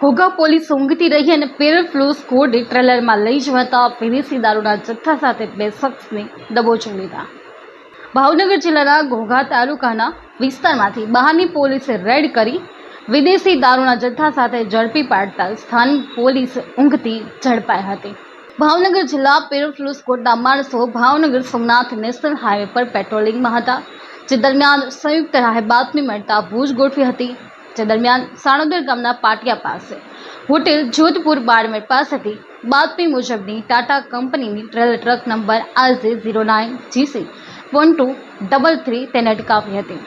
Ghogha police ઊંઘતી રહી અને પેરફ્લુ સ્કોડે ટ્રેલરમાં લઈ જવાતા વિદેશી દારૂના જથ્થા સાથે બે શખ્સને દબોચી લીધા. ભાવનગર જિલ્લાના ઘોઘા તાલુકાના વિસ્તારમાંથી બહારની પોલીસે રેડ કરી વિદેશી દારૂના જથ્થા સાથે ઝડપી પાડતા સ્થાન પોલીસ ઊંઘતી ઝડપાઈ હતી. ભાવનગર જિલ્લા પેરફ્લુ સ્કોડના માણસો ભાવનગર સોમનાથ નેશનલ હાઈવે પર પેટ્રોલિંગમાં હતા. જે દરમિયાન સંયુક્ત રાહે બાતમી મળતા ભૂજ ગોઠવી હતી જે દરમિયાન સાણોદર ગામના પાટિયા પાસે. હોટેલ જોધપુર બારમેર પાસેથી બાતમી મુજબની ટાટા કંપનીની trailer truck number RJ zero nine GC one two double three તેને અટકાવી હતી.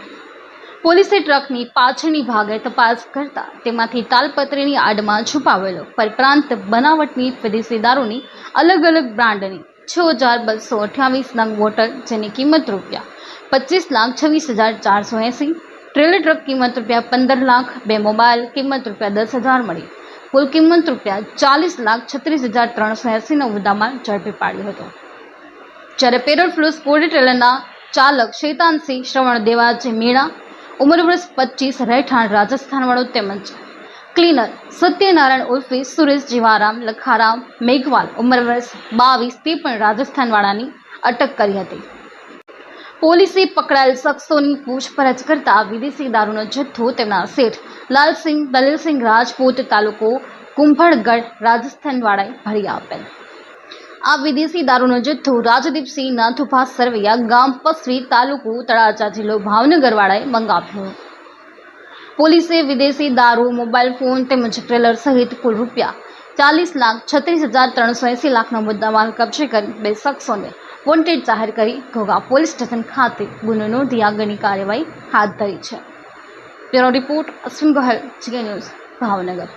પોલીસે ટ્રકની પાછળની ભાગે તપાસ કરતા તેમાંથી તાલપત્રીની આડમાં છુપાવેલો પરપ્રાંત બનાવટની વિદેશી દારૂની અલગ અલગ બ્રાન્ડની છ હજાર બસો અઠ્યાવીસ નંગ બોટલ જેની કિંમત રૂપિયા પચીસ લાખ છવ્વીસ હજાર ચારસો એંસી ટ્રેલર ટ્રક કિંમત રૂપિયા પંદર લાખ, બે મોબાઈલ કિંમત રૂપિયા દસ હજાર મળી. કુલ કિંમત રૂપિયા ચાલીસ લાખ છત્રીસ હજાર ત્રણસો એંસીનો મુદ્દામાલ ઝડપી પાડ્યો હતો. જ્યારે પેરોલ ફ્લુસ સ્પોર્ટ ટ્રેલરના ચાલક શૈતાનસિંહ, શ્રવણ દેવાજી, મીણા ઉંમર વર્ષ પચીસ રહેઠાણ રાજસ્થાનવાળો તેમજ ક્લીનર, સત્યનારાયણ ઉર્ફે સુરેશ જીવારામ, લખારામ, મેઘવાલ ઉંમર વર્ષ બાવીસ, તે પણ રાજસ્થાનવાળાની અટક કરી હતી. પોલીસે પકડાયેલ શખ્સોની પૂછપરછ કરતા વિદેશી દારૂનો જથ્થો તેમના શેઠ લાલસિંહ દલીલસિંહ રાજપૂત તાલુકો કુંભળગઢ રાજસ્થાનવાળાએ ભરી આપેલ. આ વિદેશી દારૂનો જથ્થો રાજદીપસિંહ નાથુભા સરવૈયા ગામ પસરી તાલુકો તળાજા જિલ્લો ભાવનગરવાળાએ મંગાવ્યો. પોલીસે વિદેશી દારૂ, મોબાઈલ ફોન તેમજ ટ્રેલર સહિત કુલ રૂપિયા ચાલીસ લાખ છત્રીસ હજાર ત્રણસો એંસી લાખનો મુદ્દામાલ કબજે કરી બે શખ્સોને વોન્ટેડ જાહેર કરી ઘોઘા પોલીસ સ્ટેશન ખાતે ગુનો નોંધી આગળની કાર્યવાહી હાથ ધરી છે. Bureau report Ashwin Gohel, GK news, Bhavnagar.